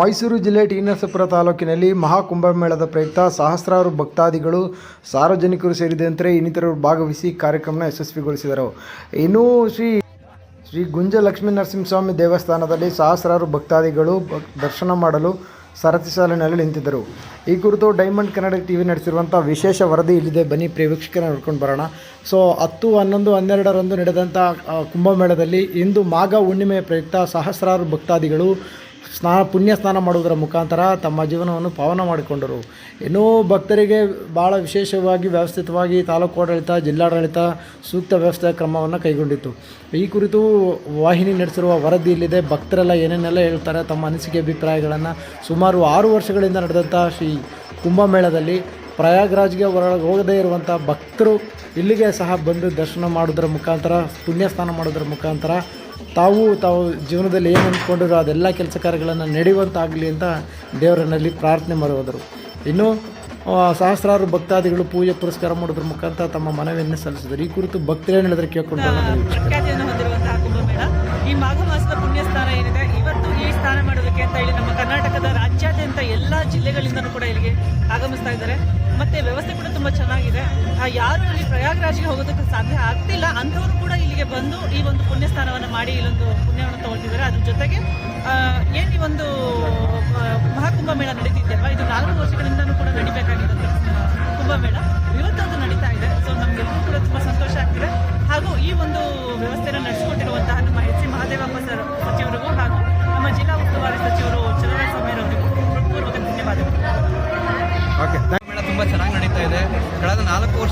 ಮೈಸೂರು ಜಿಲ್ಲೆ ಟಿ ನರಸೀಪುರ ತಾಲೂಕಿನಲ್ಲಿ ಮಹಾಕುಂಭಮೇಳದ ಪ್ರಯುಕ್ತ ಸಹಸ್ರಾರು ಭಕ್ತಾದಿಗಳು ಸಾರ್ವಜನಿಕರು ಸೇರಿದಂತೆ ಇನ್ನಿತರರು ಭಾಗವಹಿಸಿ ಕಾರ್ಯಕ್ರಮನ ಯಶಸ್ವಿಗೊಳಿಸಿದರು. ಇನ್ನು ಶ್ರೀ ಶ್ರೀ ಗುಂಜ ಲಕ್ಷ್ಮೀ ನರಸಿಂಹಸ್ವಾಮಿ ದೇವಸ್ಥಾನದಲ್ಲಿ ಸಹಸ್ರಾರು ಭಕ್ತಾದಿಗಳು ಭಕ್- ದರ್ಶನ ಮಾಡಲು ಸರತಿ ಸಾಲಿನಲ್ಲಿ ನಿಂತಿದ್ದರು. ಈ ಕುರಿತು ಡೈಮಂಡ್ ಕನ್ನಡ ಟಿ ವಿ ನಡೆಸಿರುವಂಥ ವಿಶೇಷ ವರದಿ ಇಲ್ಲಿದೆ. ಬನ್ನಿ ಪ್ರೇವೀಕ್ಷಕರ ನೋಡ್ಕೊಂಡು ಬರೋಣ. ಸೊ, ಹತ್ತು, ಹನ್ನೊಂದು, ಹನ್ನೆರಡರಂದು ನಡೆದಂಥ ಕುಂಭಮೇಳದಲ್ಲಿ ಇಂದು ಮಾಘ ಹುಣ್ಣಿಮೆಯ ಪ್ರಯುಕ್ತ ಸಹಸ್ರಾರು ಭಕ್ತಾದಿಗಳು ಸ್ನಾನ, ಪುಣ್ಯ ಸ್ನಾನ ಮಾಡುವುದರ ಮುಖಾಂತರ ತಮ್ಮ ಜೀವನವನ್ನು ಪಾವನ ಮಾಡಿಕೊಂಡರು. ಇನ್ನೂ ಭಕ್ತರಿಗೆ ಭಾಳ ವಿಶೇಷವಾಗಿ ವ್ಯವಸ್ಥಿತವಾಗಿ ತಾಲೂಕು ಆಡಳಿತ, ಜಿಲ್ಲಾಡಳಿತ ಸೂಕ್ತ ವ್ಯವಸ್ಥೆ ಕ್ರಮವನ್ನು ಕೈಗೊಂಡಿತ್ತು. ಈ ಕುರಿತು ವಾಹಿನಿ ನಡೆಸಿರುವ ವರದಿ ಇಲ್ಲಿದೆ. ಭಕ್ತರೆಲ್ಲ ಏನೇನೆಲ್ಲ ಹೇಳ್ತಾರೆ, ತಮ್ಮ ಅನಿಸಿಕೆ, ಅಭಿಪ್ರಾಯಗಳನ್ನು ಸುಮಾರು ಆರು ವರ್ಷಗಳಿಂದ ನಡೆದಂಥ ಶ್ರೀ ಕುಂಭಮೇಳದಲ್ಲಿ ಪ್ರಯಾಗ್ರಾಜ್ಗೆ ಹೊರ ಹೋಗದೇ ಇರುವಂಥ ಭಕ್ತರು ಇಲ್ಲಿಗೆ ಸಹ ಬಂದು ದರ್ಶನ ಮಾಡೋದ್ರ ಮುಖಾಂತರ, ಪುಣ್ಯ ಸ್ನಾನ ಮಾಡೋದರ ಮುಖಾಂತರ ತಾವು ತಾವು ಜೀವನದಲ್ಲಿ ಏನು ಅಂದ್ಕೊಂಡಿರೋ ಅದೆಲ್ಲ ಕೆಲಸ ಕಾರ್ಯಗಳನ್ನು ನಡೆಯುವಂತಾಗಲಿ ಅಂತ ದೇವರನ್ನಲ್ಲಿ ಪ್ರಾರ್ಥನೆ ಮಾಡುವುದರು ಇನ್ನು ಸಹಸ್ರಾರು ಭಕ್ತಾದಿಗಳು ಪೂಜೆ ಪುರಸ್ಕಾರ ಮಾಡೋದ್ರ ಮುಖಾಂತರ ತಮ್ಮ ಮನವಿಯನ್ನು ಸಲ್ಲಿಸಿದರು. ಈ ಕುರಿತು ಭಕ್ತರೇನು ಹೇಳಿದ್ರೆ ಕೇಳ್ಕೊಂಡು ಈ ಮಾಘ ಮಾಸದ ಪುಣ್ಯ ಸ್ಥಾನ ಏನಿದೆ? ಇವತ್ತು ಈ ಸ್ಥಾನ ಮಾಡೋದಕ್ಕೆ ಅಂತ ಹೇಳಿ ನಮ್ಮ ಕರ್ನಾಟಕದ ರಾಜ್ಯಾದ್ಯಂತ ಎಲ್ಲ ಜಿಲ್ಲೆಗಳಿಂದಲೂ ಕೂಡ ಇಲ್ಲಿಗೆ ಆಗಮಿಸ್ತಾ ಇದ್ದಾರೆ. ಮತ್ತೆ ವ್ಯವಸ್ಥೆ ಕೂಡ ತುಂಬಾ ಚೆನ್ನಾಗಿದೆ. ಯಾರು ಇಲ್ಲಿ ಪ್ರಯಾಗ್ರಾಜ್ಗೆ ಹೋಗೋದಕ್ಕೆ ಸಾಧ್ಯ ಆಗ್ತಿಲ್ಲ. ಅಂಥವ್ರು ಕೂಡ ಇಲ್ಲಿಗೆ ಬಂದು ಈ ಒಂದು ಪುಣ್ಯ ಸ್ಥಾನವನ್ನು ಮಾಡಿ ಇಲ್ಲೊಂದು ಪುಣ್ಯವನ್ನು ತಗೊಳ್ತಿದ್ದಾರೆ. ಅದ್ರ ಜೊತೆಗೆ ಏನ್ ಈ ಒಂದು ಮಹಾಕುಂಭ ಮೇಳ ನಡೀತಿದೆಯಲ್ವಾ ಇದು ನಾಲ್ಕು ವರ್ಷಗಳಿಂದಲೂ ಕೂಡ ನಡಿಬೇಕಾಗಿರೋದು ಕುಂಭಮೇಳ ಇವತ್ತು ಅದು ನಡೀತಾ ಇದೆ. ಸೊ ನಮ್ಗೆಲ್ಲರೂ ಕೂಡ ತುಂಬಾ ಸಂತೋಷ ಆಗ್ತಿದೆ. ಹಾಗೂ ಈ ಒಂದು ವ್ಯವಸ್ಥೆಯನ್ನು ನಡೆಸಿಕೊಟ್ಟಿರುವಂತಹ ನಮ್ಮ ಎಚ್ ಸಿ ಮಹಾದೇವಪ್ಪ ಸರ್ ಸಚಿವರಿಗೂ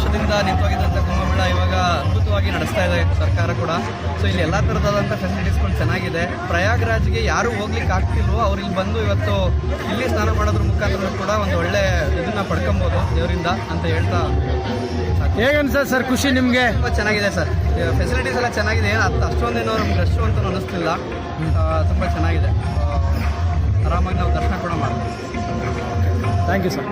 ವರ್ಷದಿಂದ ನಿಂತೋಗಿದ್ದಂಥ ಕುಂಭಮೇಳ ಇವಾಗ ಅದ್ಭುತವಾಗಿ ನಡೆಸ್ತಾ ಇದೆ ಸರ್ಕಾರ ಕೂಡ. ಸೊ ಇಲ್ಲಿ ಎಲ್ಲ ಥರದಾದಂಥ ಫೆಸಿಲಿಟೀಸ್ಗಳು ಚೆನ್ನಾಗಿದೆ. ಪ್ರಯಾಗ್ರಾಜ್ಗೆ ಯಾರು ಹೋಗ್ಲಿಕ್ಕೆ ಆಗ್ತಿಲ್ವೋ ಅವ್ರು ಇಲ್ಲಿ ಬಂದು ಇವತ್ತು ಇಲ್ಲಿ ಸ್ನಾನ ಮಾಡೋದ್ರ ಮುಖಾಂತರ ಕೂಡ ಒಂದು ಒಳ್ಳೆ ಇದನ್ನ ಪಡ್ಕೊಬೋದು ದೇವರಿಂದ ಅಂತ ಹೇಳ್ತಾ ಹೇಗೆ ಸರ್ ಸರ್ ಖುಷಿ ನಿಮಗೆ? ತುಂಬ ಚೆನ್ನಾಗಿದೆ ಸರ್. ಫೆಸಿಲಿಟೀಸ್ ಎಲ್ಲ ಚೆನ್ನಾಗಿದೆ. ಏನು ಅಷ್ಟು ಅಷ್ಟೊಂದೇನೋ ನಮ್ಗೆ ಅಷ್ಟು ಅಂತ ಅನ್ನಿಸ್ತಿಲ್ಲ. ತುಂಬ ಚೆನ್ನಾಗಿದೆ. ಆರಾಮಾಗಿ ನಾವು ದರ್ಶನ ಕೂಡ ಮಾಡ್ತೀವಿ ಥ್ಯಾಂಕ್ ಯು ಸರ್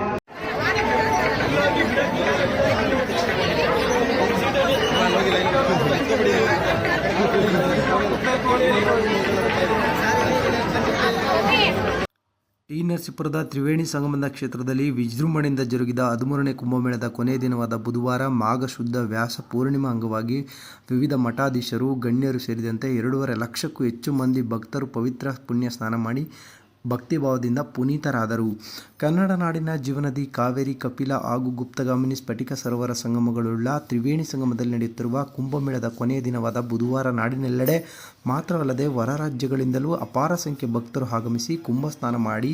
ಟಿ ನರಸೀಪುರದ ತ್ರಿವೇಣಿ ಸಂಗಮದ ಕ್ಷೇತ್ರದಲ್ಲಿ ವಿಜೃಂಭಣೆಯಿಂದ ಜರುಗಿದ ಹದಿಮೂರನೇ ಕುಂಭಮೇಳದ ಕೊನೆಯ ದಿನವಾದ ಬುಧವಾರ ಮಾಘ ಶುದ್ಧ ವ್ಯಾಸ ಪೂರ್ಣಿಮಾ ಅಂಗವಾಗಿ ವಿವಿಧ ಮಠಾಧೀಶರು ಗಣ್ಯರು ಸೇರಿದಂತೆ ಎರಡೂವರೆ ಲಕ್ಷಕ್ಕೂ ಹೆಚ್ಚು ಮಂದಿ ಭಕ್ತರು ಪವಿತ್ರ ಪುಣ್ಯ ಸ್ನಾನ ಮಾಡಿ ಭಕ್ತಿಭಾವದಿಂದ ಪುನೀತರಾದರು. ಕನ್ನಡ ನಾಡಿನ ಜೀವನದಿ ಕಾವೇರಿ, ಕಪಿಲ ಹಾಗೂ ಗುಪ್ತಗಾಮಿನಿ ಸ್ಫಟಿಕ ಸರೋವರ ಸಂಗಮಗಳುಳ್ಳ ತ್ರಿವೇಣಿ ಸಂಗಮದಲ್ಲಿ ನಡೆಯುತ್ತಿರುವ ಕುಂಭಮೇಳದ ಕೊನೆಯ ದಿನವಾದ ಬುಧವಾರ ನಾಡಿನೆಲ್ಲೆಡೆ ಮಾತ್ರವಲ್ಲದೆ ಹೊರ ರಾಜ್ಯಗಳಿಂದಲೂ ಅಪಾರ ಸಂಖ್ಯೆ ಭಕ್ತರು ಆಗಮಿಸಿ ಕುಂಭ ಸ್ನಾನ ಮಾಡಿ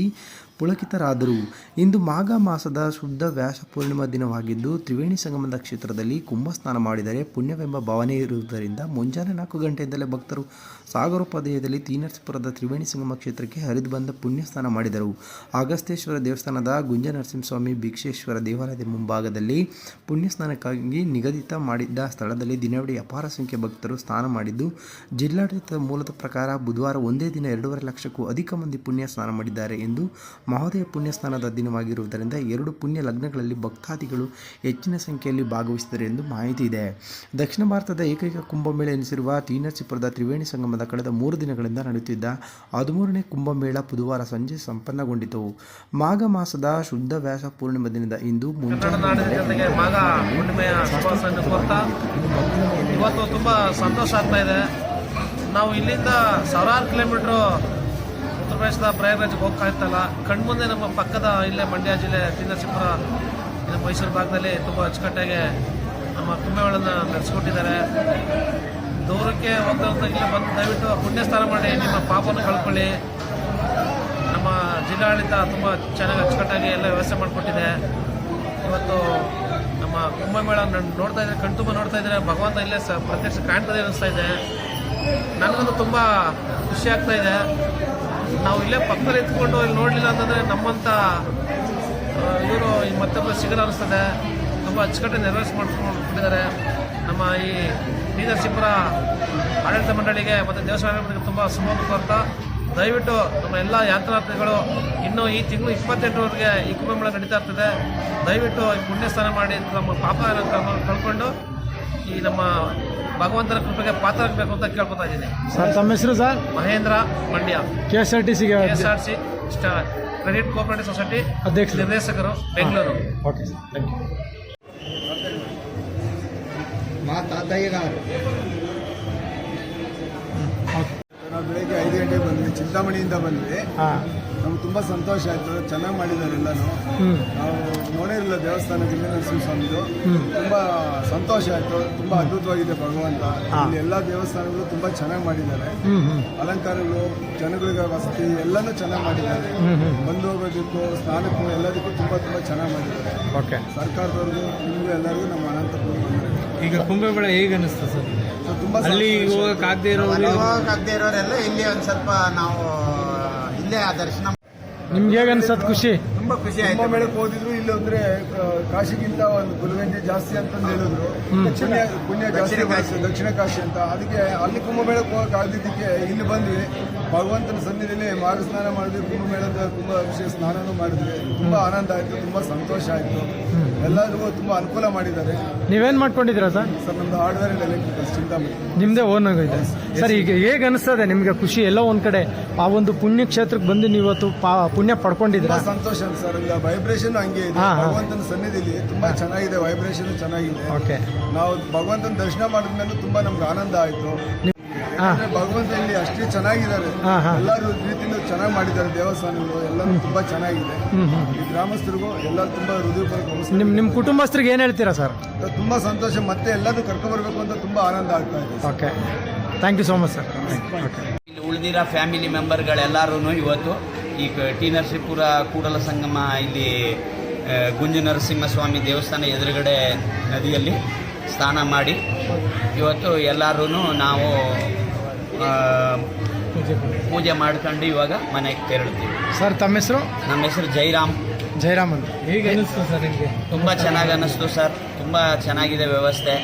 ಪುಳಕಿತರಾದರು. ಇಂದು ಮಾಘ ಮಾಸದ ಶುದ್ಧ ವ್ಯಾಸ ಪೂರ್ಣಿಮಾ ದಿನವಾಗಿದ್ದು, ತ್ರಿವೇಣಿ ಸಂಗಮದ ಕ್ಷೇತ್ರದಲ್ಲಿ ಕುಂಭ ಸ್ನಾನ ಮಾಡಿದರೆ ಪುಣ್ಯವೆಂಬ ಭಾವನೆ ಇರುವುದರಿಂದ ಮುಂಜಾನೆ ನಾಲ್ಕು ಗಂಟೆಯಿಂದಲೇ ಭಕ್ತರು ಸಾಗರೋಪಾಧ್ಯಾಯದಲ್ಲಿ ತೀನರ್ಸಿಪುರದ ತ್ರಿವೇಣಿ ಸಂಗಮ ಕ್ಷೇತ್ರಕ್ಕೆ ಹರಿದು ಬಂದ ಪುಣ್ಯ ಸ್ನಾನ ಮಾಡಿದರು. ಅಗಸ್ತೇಶ್ವರ ದೇವಸ್ಥಾನದ ಗುಂಜ ನರಸಿಂಹಸ್ವಾಮಿ ಭಿಕ್ಷೇಶ್ವರ ದೇವಾಲಯದ ಮುಂಭಾಗದಲ್ಲಿ ಪುಣ್ಯ ಸ್ನಾನಕ್ಕಾಗಿ ನಿಗದಿತ ಮಾಡಿದ್ದ ಸ್ಥಳದಲ್ಲಿ ದಿನವಿಡೀ ಅಪಾರ ಸಂಖ್ಯೆ ಭಕ್ತರು ಸ್ನಾನ ಮಾಡಿದ್ದು, ಜಿಲ್ಲಾಡಳಿತದ ಮೂಲದ ಪ್ರಕಾರ ಬುಧವಾರ ಒಂದೇ ದಿನ ಎರಡೂವರೆ ಲಕ್ಷಕ್ಕೂ ಅಧಿಕ ಮಂದಿ ಪುಣ್ಯ ಸ್ನಾನ ಮಾಡಿದ್ದಾರೆ ಎಂದು ಮಹೋದಯ ಪುಣ್ಯ ಸ್ನಾನದ ದಿನವಾಗಿರುವುದರಿಂದ ಎರಡು ಪುಣ್ಯ ಲಗ್ನಗಳಲ್ಲಿ ಭಕ್ತಾದಿಗಳು ಹೆಚ್ಚಿನ ಸಂಖ್ಯೆಯಲ್ಲಿ ಭಾಗವಹಿಸಿದರು ಎಂದು ಮಾಹಿತಿ ಇದೆ. ದಕ್ಷಿಣ ಭಾರತದ ಏಕೈಕ ಕುಂಭಮೇಳ ಎನಿಸಿರುವ ತೀನರ್ಸಿಪುರದ ತ್ರಿವೇಣಿ ಸಂಗಮದ ಕಳೆದ ಮೂರು ದಿನಗಳಿಂದ ನಡೆಯುತ್ತಿದ್ದ ಹದಿಮೂರನೇ ಕುಂಭಮೇಳ ಬುಧವಾರ ಸಂಜೆ ಸಂಪನ್ನಗೊಂಡಿತು. ಮಾಘ ಮಾಸದ ಶುದ್ಧ ವ್ಯಾಸ ಪೂರ್ಣಿಮಾ ದಿನದ ಇಂದು ಇವತ್ತು ತುಂಬ ಸಂತೋಷ ಆಗ್ತಾ ಇದೆ. ನಾವು ಇಲ್ಲಿಂದ ಸಾವಿರಾರು ಕಿಲೋಮೀಟ್ರು ಉತ್ತರ ಪ್ರದೇಶದ ಪ್ರಯಾಗ್ರಾಜ್ಗೆ ಹೋಗ್ತಾ ಇರ್ತಲ್ಲ ಕಣ್ಮುಂದೆ ನಮ್ಮ ಪಕ್ಕದ ಇಲ್ಲೇ ಮಂಡ್ಯ ಜಿಲ್ಲೆ ತಿನ್ನಸಿಪುರ ಮೈಸೂರು ಭಾಗದಲ್ಲಿ ತುಂಬ ಅಚ್ಚುಕಟ್ಟಾಗಿ ನಮ್ಮ ಕುಂಬೆಗಳನ್ನು ನಡೆಸ್ಕೊಟ್ಟಿದ್ದಾರೆ. ದೂರಕ್ಕೆ ಹೋಗ್ತಾ ಇಲ್ಲೇ ಬಂದು ದಯವಿಟ್ಟು ಪುಣ್ಯ ಸ್ನಾನ ಮಾಡಿ, ನಿಮ್ಮ ಪಾಪವನ್ನು ಕಳ್ಕೊಳ್ಳಿ. ನಮ್ಮ ಜಿಲ್ಲಾಡಳಿತ ತುಂಬ ಚೆನ್ನಾಗಿ ಅಚ್ಚುಕಟ್ಟಾಗಿ ಎಲ್ಲ ವ್ಯವಸ್ಥೆ ಮಾಡಿಕೊಟ್ಟಿದೆ. ಇವತ್ತು ನಮ್ಮ ಕುಂಭಮೇಳ ನೋಡ್ತಾ ಇದ್ರೆ ಕಣ್ತುಂಬ ನೋಡ್ತಾ ಇದ್ರೆ, ಭಗವಂತ ಇಲ್ಲೇ ಸ ಪ್ರತ್ಯಕ್ಷ ಕಾಣ್ತದೆ ಅನಿಸ್ತಾ ಇದೆ. ನನಗಂತೂ ತುಂಬ ಖುಷಿ ಆಗ್ತಾ ಇದೆ. ನಾವು ಇಲ್ಲೇ ಪಕ್ಕದಲ್ಲಿ ಎತ್ಕೊಂಡು ಇಲ್ಲಿ ನೋಡಲಿಲ್ಲ ಅಂತಂದರೆ ನಮ್ಮಂಥ ಇವರು ಮತ್ತೊಬ್ಬ ಸಿಗಲ್ಲ ಅನಿಸ್ತದೆ. ತುಂಬ ಅಚ್ಚುಕಟ್ಟೆ ನೆರವೇರಿಸಿ ಮಾಡ್ಕೊಂಡಿದ್ದಾರೆ ನಮ್ಮ ಈ ಬೀದರ್ಶಿಪುರ ಆಡಳಿತ ಮಂಡಳಿಗೆ ಮತ್ತು ದೇವಸ್ಥಾನ ತುಂಬ ಸುಮೋಗ ಕೋರ್ತಾ ದಯವಿಟ್ಟು ನಮ್ಮ ಎಲ್ಲ ಯಾತ್ರಾರ್ಥಿಗಳು ಇನ್ನು ಈ ತಿಂಗಳು ಇಪ್ಪತ್ತೆಂಟರವರೆಗೆ ಈ ಕುಂಭಮೇಳ ನಡೀತಾ ಇರ್ತದೆ. ದಯವಿಟ್ಟು ಪುಣ್ಯ ಸ್ನಾನ ಮಾಡಿ ನಮ್ಮ ಪಾಪ ಕಳ್ಕೊಂಡು ಈ ನಮ್ಮ ಭಗವಂತನ ಕೃಪೆಗೆ ಪಾತ್ರ ಆಗಬೇಕು ಅಂತ ಕೇಳ್ಕೊತಾ ಇದ್ದೀನಿ. ಸರ್ ತಮ್ಮ ಹೆಸರು sir? Mahendra Mandya. K S R T ಸಿಗೆ K S R C credit cooperative society ಅಧ್ಯಕ್ಷ ನಿರ್ದೇಶಕರು Bengaluru. Okay sir thank you ಗಂಟೆಗೆ ಬಂದ್ವಿ ಚಿಂತಾಮಣಿಯಿಂದ ಬಂದ್ವಿ. ನಮ್ಗೆ ತುಂಬಾ ಸಂತೋಷ ಆಯ್ತು ಚೆನ್ನಾಗಿ ಮಾಡಿದ್ದಾರೆ ಎಲ್ಲಾನು. ನಾವು ನೋಡಿರಲಿಲ್ಲ ದೇವಸ್ಥಾನ ನರಸಿಂಹ ಸ್ವಾಮಿದು ತುಂಬಾ ತುಂಬ ಸಂತೋಷ ಆಯ್ತು ತುಂಬಾ ಅದ್ಭುತವಾಗಿದೆ ಭಗವಂತ. ಇಲ್ಲಿ ಎಲ್ಲ ದೇವಸ್ಥಾನಗಳು ತುಂಬಾ ಚೆನ್ನಾಗಿ ಮಾಡಿದ್ದಾರೆ. ಅಲಂಕಾರಗಳು ಜನಗಳಿಗೆ ವಸತಿ ಎಲ್ಲಾನು ಚೆನ್ನಾಗಿ ಮಾಡಿದ್ದಾರೆ. ಬಂದು ಹೋಗೋದಕ್ಕೂ ಸ್ನಾನಕ್ಕೂ ಎಲ್ಲದಕ್ಕೂ ತುಂಬಾ ತುಂಬಾ ಚೆನ್ನಾಗಿ ಮಾಡಿದ್ದಾರೆ. ಓಕೆ. ಸರ್ಕಾರದವ್ರಿಗೂ ನಿಮಗೂ ಎಲ್ಲರಿಗೂ ನಮ್ಮ ಅನಂತ ಈಗ ಕುಂಭಮೇಳ ಹೇಗೆ ಅನಿಸ್ತು ಸರ್? ಅಲ್ಲಿ ಹೋಗಕ್ಕಾಗದೇ ಇರೋರು ಇರೋರೆಲ್ಲ ಇಲ್ಲಿ ಒಂದು ಸ್ವಲ್ಪ ನಾವು ಇಲ್ಲೇ ಆ ದರ್ಶನ ನಿಮ್ಗೆ ಹೇಗೆ ಅನ್ಸತ್ ಖುಷಿ? ತುಂಬಾ ಖುಷಿ ಆಯ್ತು. ಕುಂಭಮೇಳಕ್ಕೆ ಹೋದಿದ್ರು ಇಲ್ಲಿ ಅಂದ್ರೆ ಕಾಶಿಗಿಂತ ಒಂದು ಗುರುಗಂಜೆ ಜಾಸ್ತಿ ಅಂತಂದು ಹೇಳಿದ್ರು. ಪುಣ್ಯ ಪುಣ್ಯ ಜಾಸ್ತಿ ದಕ್ಷಿಣ ಕಾಶಿ. ದಕ್ಷಿಣ ಕಾಶಿ ಅಂತ. ಅದಕ್ಕೆ ಅಲ್ಲಿ ಕುಂಭಮೇಳಕ್ಕೆ ಹೋಗಕ್ಕೆ ಆಗದಿದ್ದಕ್ಕೆ ಇಲ್ಲಿ ಬಂದ್ವಿ. ಭಗವಂತನ ಸನ್ನಿಧಿಯಲ್ಲಿ ಮಾರು ಸ್ನಾನ ಮಾಡಿದ್ವಿ ಕುಂಭಮೇಳದ ಕುಂಭ ಅಭಿಷೇಕ ಸ್ನಾನನೂ ಮಾಡಿದ್ವಿ. ತುಂಬ ಆನಂದ ಆಯಿತು ತುಂಬ ಸಂತೋಷ ಆಯಿತು. ಎಲ್ಲರಿಗೂ ತುಂಬ ಅನುಕೂಲ ಮಾಡಿದ್ದಾರೆ. ನೀವೇನು ಮಾಡ್ಕೊಂಡಿದ್ದೀರಾ ಸರ್? ಸರ್ ನಮ್ದು ಹಾರ್ಡ್ವೇರ್ ಅಂಡ್ ಎಲೆಕ್ಟ್ರಿಕಲ್ಸ್ ಚಿಂತಾಮಣಿ. ನಿಮ್ದೇ ಓನ್ ಆಗೈತೆ ಸರ್ ಈಗ ಹೇಗೆ ಅನಿಸ್ತದೆ ನಿಮಗೆ ಖುಷಿ? ಎಲ್ಲೋ ಒಂದು ಕಡೆ ಆ ಒಂದು ಪುಣ್ಯ ಕ್ಷೇತ್ರಕ್ಕೆ ಬಂದು ನೀವತ್ತು ಪುಣ್ಯ ಪಡ್ಕೊಂಡಿದ್ದೀರಾ? ತುಂಬಾ ಸಂತೋಷ ಸರ್. ಇಲ್ಲ ವೈಬ್ರೇಷನ್ ಹಂಗೆ ಇದೆ. ಭಗವಂತನ ಸನ್ನಿಧಿಯಲ್ಲಿ ತುಂಬ ಚೆನ್ನಾಗಿದೆ ವೈಬ್ರೇಷನ್ ಚೆನ್ನಾಗಿದೆ. ಓಕೆ ನಾವು ಭಗವಂತನ ದರ್ಶನ ಮಾಡಿದ್ಮೇಲೆ ತುಂಬ ನಮ್ಗೆ ಆನಂದ ಆಯ್ತು. ಯಾಕಂದ್ರೆ ಭಗವಂತ ಇಲ್ಲಿ ಅಷ್ಟೇ ಚೆನ್ನಾಗಿದ್ದಾರೆ. ಎಲ್ಲರೂ ರೀತಿಯಿಂದ ಚೆನ್ನಾಗಿ ಮಾಡಿದ್ದಾರೆ ದೇವಸ್ಥಾನಗಳು ಎಲ್ಲರೂ ತುಂಬಾ ಚೆನ್ನಾಗಿದೆ. ಈ ಗ್ರಾಮಸ್ಥರಿಗೂ ಎಲ್ಲರೂ ತುಂಬಾ ಹೃದಯಪೂರ್ವಕ. ನಿಮ್ ನಿಮ್ ಕುಟುಂಬಸ್ಥರಿಗೆ ಏನ್ ಹೇಳ್ತೀರಾ ಸರ್ ತುಂಬಾ ಸಂತೋಷ. ಮತ್ತೆ ಎಲ್ಲರೂ ಕರ್ಕೊಬರ್ಬೇಕು ಅಂತ ತುಂಬಾ ಆನಂದ ಆಗ್ತಾ ಇದೆ. Okay thank you so much sir okay ಇಲ್ಲಿ ಉಳಿದಿರೋ ಫ್ಯಾಮಿಲಿ ಮೆಂಬರ್ಗಳೆಲ್ಲರೂ ಇವತ್ತು ಈ ಕ- ಟಿ ನರಸೀಪುರ ಕೂಡಲ ಸಂಗಮ ಇಲ್ಲಿ ಗುಂಜು ನರಸಿಂಹಸ್ವಾಮಿ ದೇವಸ್ಥಾನ ಎದುರುಗಡೆ ನದಿಯಲ್ಲಿ ಸ್ನಾನ ಮಾಡಿ ಇವತ್ತು ಎಲ್ಲರೂ ನಾವು ಪೂಜೆ ಮಾಡ್ಕೊಂಡು ಇವಾಗ ಮನೆಗೆ ತೆರಳುತ್ತೀವಿ. ಸರ್ ತಮ್ಮ ಹೆಸರು? ನಮ್ಮ ಹೆಸರು ಜೈರಾಮ್. ಜೈರಾಮ್ ಅಂತ. ಹೇಗೆ ಅನಿಸ್ತು ಸರ್ ನಿಮಗೆ? ತುಂಬ ಚೆನ್ನಾಗಿ ಅನ್ನಿಸ್ತು ಸರ್. ತುಂಬ ಚೆನ್ನಾಗಿದೆ ವ್ಯವಸ್ಥೆ.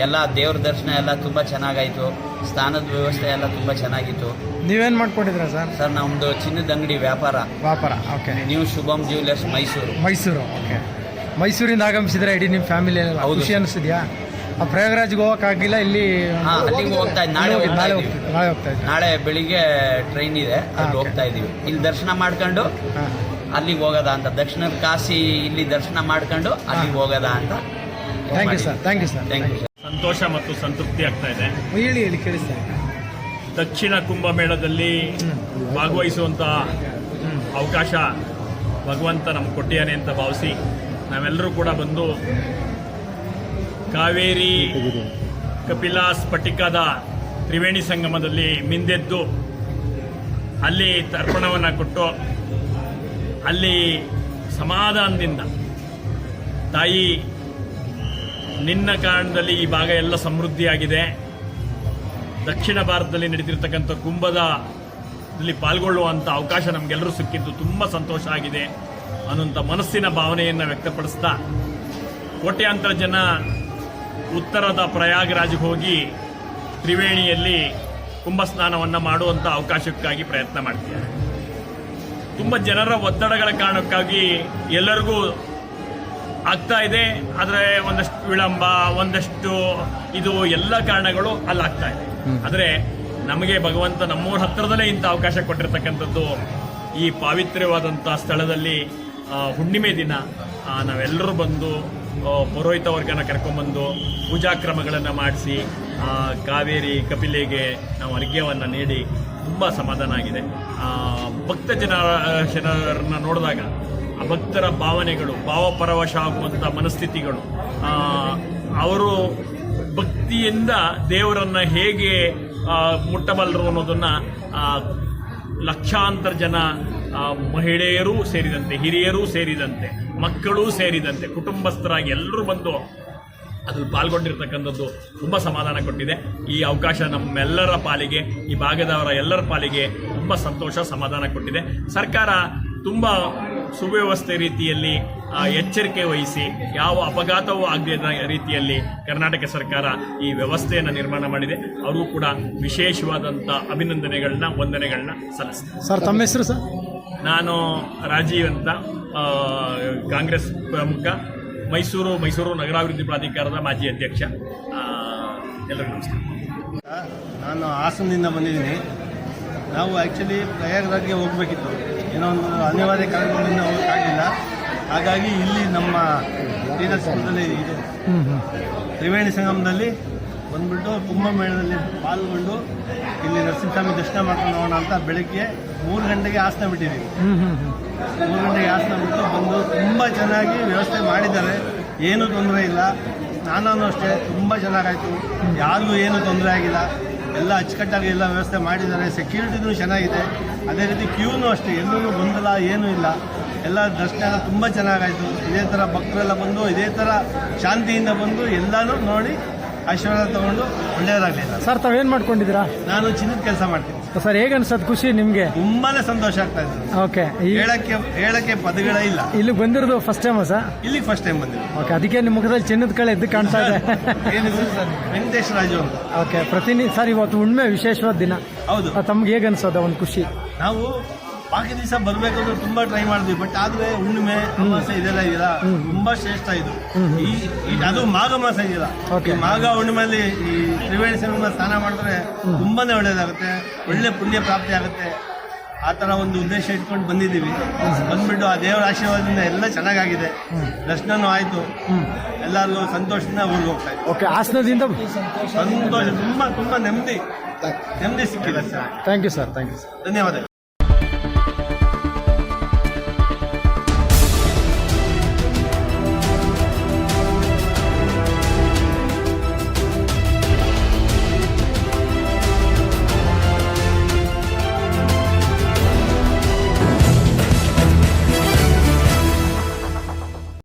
ಎಲ್ಲ ದೇವ್ರ ದರ್ಶನ ಎಲ್ಲ ತುಂಬ ಚೆನ್ನಾಗಾಯಿತು. ಸ್ನಾನದ ವ್ಯವಸ್ಥೆ ಎಲ್ಲ ತುಂಬ ಚೆನ್ನಾಗಿತ್ತು. ನೀವೇನು ಮಾಡ್ಕೊಂಡಿದ್ರ ಸರ್? ಸರ್ ನಮ್ಮದು ಚಿನ್ನದ ಅಂಗಡಿ ವ್ಯಾಪಾರ. ವ್ಯಾಪಾರ okay. New Shubham jewellers Mysuru. Mysuru okay. ಮೈಸೂರಿಂದ ಆಗಮಿಸಿದ್ರೆ ಇಡೀ ನಿಮ್ಮ ಫ್ಯಾಮಿಲಿ ಹೌದು ಖುಷಿ ಸರ್. ಪ್ರಯಾಗರಾಜ್ಗೆ ಹೋಗಕ್ಕಾಗಿಲ್ಲ ಇಲ್ಲಿ ಹಾ ಅಲ್ಲಿಗೆ ಹೋಗ್ತಾ ನಾಳೆ ಹೋಗ್ತಾ ನಾಳೆ ಹೋಗ್ತಾ ಬೆಳಿಗ್ಗೆ ಟ್ರೈನ್ ಇದೆ ಅಲ್ಲಿ. ಹೋಗ್ತಾ ಇದೀವಿ ಇಲ್ಲಿ ದರ್ಶನ ಮಾಡ್ಕೊಂಡು ಹಾಂ. ಅಲ್ಲಿಗೆ ಹೋಗೋದ ಅಂತ. ದಕ್ಷಿಣ ಕಾಶಿ ಇಲ್ಲಿ ದರ್ಶನ ಮಾಡ್ಕೊಂಡು ಅಲ್ಲಿಗೆ ಹೋಗೋದ ಅಂತ thank you sir thank you sir thank you ಸಂತೋಷ ಮತ್ತು ಸಂತೃಪ್ತಿ ಆಗ್ತಾ ಇದೆ. ಹೇಳಿ ಹೇಳಿ ಕೇಳಿಸ್ತಾ ಇದೆ ದಕ್ಷಿಣ ಕುಂಭಮೇಳದಲ್ಲಿ ಭಾಗವಹಿಸುವಂತ ಅವಕಾಶ ಭಗವಂತ ನಮ್ಗೆ ಕೊಟ್ಟಿಯಾನೆ ಅಂತ ಭಾವಿಸಿ ನಾವೆಲ್ಲರೂ ಕೂಡ ಬಂದು ಕಾವೇರಿ ಕಪಿಲಾ ಸ್ಫಟಿಕದ ತ್ರಿವೇಣಿ ಸಂಗಮದಲ್ಲಿ ಮಿಂದೆದ್ದು ಅಲ್ಲಿ ತರ್ಪಣವನ್ನು ಕೊಟ್ಟು ಅಲ್ಲಿ ಸಮಾಧಾನದಿಂದ ತಾಯಿ, ನಿನ್ನ ಕಾರಣದಲ್ಲಿ ಈ ಭಾಗ ಎಲ್ಲ ಸಮೃದ್ಧಿಯಾಗಿದೆ. ದಕ್ಷಿಣ ಭಾರತದಲ್ಲಿ ನಡೆದಿರ್ತಕ್ಕಂಥ ಕುಂಭದ ದಲ್ಲಿ ಪಾಲ್ಗೊಳ್ಳುವಂಥ ಅವಕಾಶ ನಮಗೆಲ್ಲರೂ ಸಿಕ್ಕಿದ್ದು ತುಂಬ ಸಂತೋಷ ಆಗಿದೆ ಅನ್ನುವಂಥ ಮನಸ್ಸಿನ ಭಾವನೆಯನ್ನು ವ್ಯಕ್ತಪಡಿಸ್ತಾ ಕೋಟ್ಯಾಂತರ ಜನ ಉತ್ತರದ ಪ್ರಯಾಗ್ರಾಜ್ಗೆ ಹೋಗಿ ತ್ರಿವೇಣಿಯಲ್ಲಿ ಕುಂಭ ಸ್ನಾನವನ್ನು ಮಾಡುವಂಥ ಅವಕಾಶಕ್ಕಾಗಿ ಪ್ರಯತ್ನ ಮಾಡ್ತಿದ್ದಾರೆ. ತುಂಬ ಜನರ ಒತ್ತಡಗಳ ಕಾರಣಕ್ಕಾಗಿ ಎಲ್ಲರಿಗೂ ಆಗ್ತಾ ಇದೆ. ಆದರೆ ಒಂದಷ್ಟು ವಿಳಂಬ ಒಂದಷ್ಟು ಇದು ಎಲ್ಲ ಕಾರಣಗಳು ಅಲ್ಲಾಗ್ತಾ ಇದೆ. ಆದರೆ ನಮಗೆ ಭಗವಂತ ನಮ್ಮೂರ ಹತ್ತಿರದಲ್ಲೇ ಇಂಥ ಅವಕಾಶ ಕೊಟ್ಟಿರ್ತಕ್ಕಂಥದ್ದು ಈ ಪಾವಿತ್ರ್ಯವಾದಂಥ ಸ್ಥಳದಲ್ಲಿ ಹುಣ್ಣಿಮೆ ದಿನ ನಾವೆಲ್ಲರೂ ಬಂದು ಪುರೋಹಿತ ವರ್ಗನ ಕರ್ಕೊಂಡ್ಬಂದು ಪೂಜಾ ಕ್ರಮಗಳನ್ನು ಮಾಡಿಸಿ ಕಾವೇರಿ ಕಪಿಲೆಗೆ ನಾವು ಅರ್ಘ್ಯವನ್ನು ನೀಡಿ ತುಂಬ ಸಮಾಧಾನ ಆಗಿದೆ. ಭಕ್ತ ಜನ ಜನರನ್ನ ನೋಡಿದಾಗ ಆ ಭಕ್ತರ ಭಾವನೆಗಳು ಭಾವಪರವಶ ಆಗುವಂಥ ಮನಸ್ಥಿತಿಗಳು ಅವರು ಭಕ್ತಿಯಿಂದ ದೇವರನ್ನು ಹೇಗೆ ಮುಟ್ಟಬಲ್ಲರು ಅನ್ನೋದನ್ನು ಲಕ್ಷಾಂತರ ಜನ ಮಹಿಳೆಯರೂ ಸೇರಿದಂತೆ, ಹಿರಿಯರೂ ಸೇರಿದಂತೆ ಮಕ್ಕಳೂ ಸೇರಿದಂತೆ ಕುಟುಂಬಸ್ಥರಾಗಿ ಎಲ್ಲರೂ ಬಂದು ಅದ್ರಲ್ಲಿ ಪಾಲ್ಗೊಂಡಿರ್ತಕ್ಕಂಥದ್ದು ತುಂಬ ಸಮಾಧಾನ ಕೊಟ್ಟಿದೆ. ಈ ಅವಕಾಶ ನಮ್ಮೆಲ್ಲರ ಪಾಲಿಗೆ, ಈ ಭಾಗದವರ ಎಲ್ಲರ ಪಾಲಿಗೆ ತುಂಬ ಸಂತೋಷ, ಸಮಾಧಾನ ಕೊಟ್ಟಿದೆ. ಸರ್ಕಾರ ತುಂಬ ಸುವ್ಯವಸ್ಥೆ ರೀತಿಯಲ್ಲಿ ಎಚ್ಚರಿಕೆ ವಹಿಸಿ, ಯಾವ ಅಪಘಾತವೂ ಆಗದ ರೀತಿಯಲ್ಲಿ ಕರ್ನಾಟಕ ಸರ್ಕಾರ ಈ ವ್ಯವಸ್ಥೆಯನ್ನು ನಿರ್ಮಾಣ ಮಾಡಿದೆ. ಅವರು ಕೂಡ ವಿಶೇಷವಾದಂಥ ಅಭಿನಂದನೆಗಳನ್ನ, ವಂದನೆಗಳನ್ನ ಸಲ್ಲಿಸ್ತಾರೆ ಸರ್, ತಮ್ಮ ಹೆಸರು ಸರ್? ನಾನು ರಾಜೀವ್ ಅಂತ ಕಾಂಗ್ರೆಸ್ ಪ್ರಮುಖ ಮೈಸೂರು ಮೈಸೂರು ನಗರಾಭಿವೃದ್ಧಿ ಪ್ರಾಧಿಕಾರದ ಮಾಜಿ ಅಧ್ಯಕ್ಷ. ಎಲ್ಲರಿಗೂ ನಮಸ್ಕಾರ. ನಾನು ಹಾಸನದಿಂದ ಬಂದಿದ್ದೀನಿ. ನಾವು ಆ್ಯಕ್ಚುಲಿ ಪ್ರಯಾಗರಾಜ್ಗೆ ಹೋಗಬೇಕಿತ್ತು. ಏನೋ ಒಂದು ಅನಿವಾರ್ಯ ಕಾರಣಗಳಿಂದ ಹೋಗೋಕ್ಕಾಗಲಿಲ್ಲ ಹಾಗಾಗಿ ಇಲ್ಲಿ ನಮ್ಮ ಶ್ರೀನರಸೀಪುರದಲ್ಲಿ ಇದೆ ತ್ರಿವೇಣಿ ಸಂಗಮದಲ್ಲಿ ಬಂದ್ಬಿಟ್ಟು ಕುಂಭಮೇಳದಲ್ಲಿ ಪಾಲ್ಗೊಂಡು ಇಲ್ಲಿ ನರಸಿಂಹಸ್ವಾಮಿ ದರ್ಶನ ಮಾಡ್ಕೊಂಡು ಹೋಗೋಣ ಅಂತ ಬೆಳಗ್ಗೆ ಮೂರು ಗಂಟೆಗೆ ಆಸನ ಬಿಟ್ಟಿದ್ದೀವಿ. ಮೂರು ಗಂಟೆಗೆ ಆಸನ ಬಿಟ್ಟು ಬಂದು ತುಂಬ ಚೆನ್ನಾಗಿ ವ್ಯವಸ್ಥೆ ಮಾಡಿದ್ದಾರೆ. ಏನೂ ತೊಂದರೆ ಇಲ್ಲ. ಸ್ನಾನನೂ ಅಷ್ಟೇ ತುಂಬ ಚೆನ್ನಾಗಾಯಿತು. ಯಾರಿಗೂ ಏನೂ ತೊಂದರೆ ಆಗಿಲ್ಲ. ಎಲ್ಲ ಅಚ್ಚುಕಟ್ಟಾಗಿ ಎಲ್ಲ ವ್ಯವಸ್ಥೆ ಮಾಡಿದ್ದಾರೆ. ಸೆಕ್ಯೂರಿಟಿನೂ ಚೆನ್ನಾಗಿದೆ. ಅದೇ ರೀತಿ ಕ್ಯೂನೂ ಅಷ್ಟೇ ಎಲ್ಲೂ ಗೊಂದಲ ಏನೂ ಇಲ್ಲ. ಎಲ್ಲ ದರ್ಶನ ಎಲ್ಲ ತುಂಬ ಚೆನ್ನಾಗಾಯಿತು. ಇದೇ ಥರ ಭಕ್ತರೆಲ್ಲ ಬಂದು ಇದೇ ಥರ ಶಾಂತಿಯಿಂದ ಬಂದು ಎಲ್ಲನೂ ನೋಡಿ ಆಶೀರ್ವಾದ ತಗೊಂಡು ಒಳ್ಳೆಯದಾಗಲಿ ಸರ್ ತಾವೇನ್ ಮಾಡ್ಕೊಂಡಿದ್ದೀರಾ? ನಾನು ಚಿನ್ನದ ಕೆಲಸ ಮಾಡ್ತೀನಿ. ಸರ್ ಹೇಗೆ ಅನ್ಸತ್ ಖುಷಿ ನಿಮಗೆ? ತುಂಬಾನೇ ಸಂತೋಷ ಆಗ್ತಾ ಇದೆ. ಓಕೆ ಹೇಳಕ್ಕೆ ಹೇಳಕ್ಕೆ ಪದಗಳೇ ಇಲ್ಲ. ಇಲ್ಲಿ ಬಂದಿರೋದು ಫಸ್ಟ್ ಟೈಮ್ ಸರ್? ಇಲ್ಲಿ ಫಸ್ಟ್ ಟೈಮ್ ಬಂದಿದೆ ಓಕೆ ಅದಕ್ಕೆ ನಿಮ್ಮ ಮುಖದಲ್ಲಿ ಚಿನ್ನದ ಕಳೆ ಎದ್ದು ಕಾಣ್ತಾ ಇದೆ. ಸರ್ ವೆಂಕಟೇಶ್ ರಾಜು ಅಂತ. ಓಕೆ ಪ್ರತಿನಿಧಿ ಸರ್ ಇವತ್ತು ಉಣ್ಮೆ ವಿಶೇಷವಾದ ದಿನ. ಹೌದು. ತಮ್ಗೆ ಹೇಗೆ ಅನ್ಸೋದ ಒಂದು ಖುಷಿ? ನಾವು ಬಾಕಿ ದಿವಸ ಬರ್ಬೇಕಂದ್ರೆ ತುಂಬಾ ಟ್ರೈ ಮಾಡಿದ್ವಿ ಬಟ್ ಆದ್ರೆ ಹುಣ್ಣಿಮೆ ಅಮಾವಾಸ್ಯೆ ಇದೆಲ್ಲ ಇದೆಯಲ್ಲ ತುಂಬಾ ಶ್ರೇಷ್ಠ ಇದು. ಈ ಈ- ಅದು ಮಾಘ ಮಾಸ ಇದೆಯಲ್ಲ. Okay. ಈ ಮಾಘ ಹುಣ್ಣಿಮೆಯಲ್ಲಿ ಈ ತ್ರಿವೇಣಿ ಸಂಗಮ ಸ್ನಾನ ಮಾಡಿದ್ರೆ ತುಂಬಾನೇ ಒಳ್ಳೇದಾಗುತ್ತೆ. ಒಳ್ಳೆ ಪುಣ್ಯ ಪ್ರಾಪ್ತಿ ಆಗುತ್ತೆ. ಆ ತರ ಒಂದು ಉದ್ದೇಶ ಇಟ್ಕೊಂಡು ಬಂದಿದ್ದೀವಿ. ಬಂದ್ಬಿಟ್ಟು ಆ ದೇವರ ಆಶೀರ್ವಾದದಿಂದ ಎಲ್ಲ ಚೆನ್ನಾಗಾಗಿದೆ. ದರ್ಶನನೂ ಆಯ್ತು. ಎಲ್ಲರಿಗೂ ಸಂತೋಷದಿಂದ ಊರಿಗೆ ಹೋಗ್ತಾ ಇದ್ದೀವಿ. ಓಕೆ ಹಾಸನದಿಂದ ಸಂತೋಷ ತುಂಬಾ ತುಂಬಾ ನೆಮ್ಮದಿ. ನೆಮ್ಮದಿ ಸಿಕ್ಕಿಲ್ಲ sir. Thank you sir thank you sir ಧನ್ಯವಾದ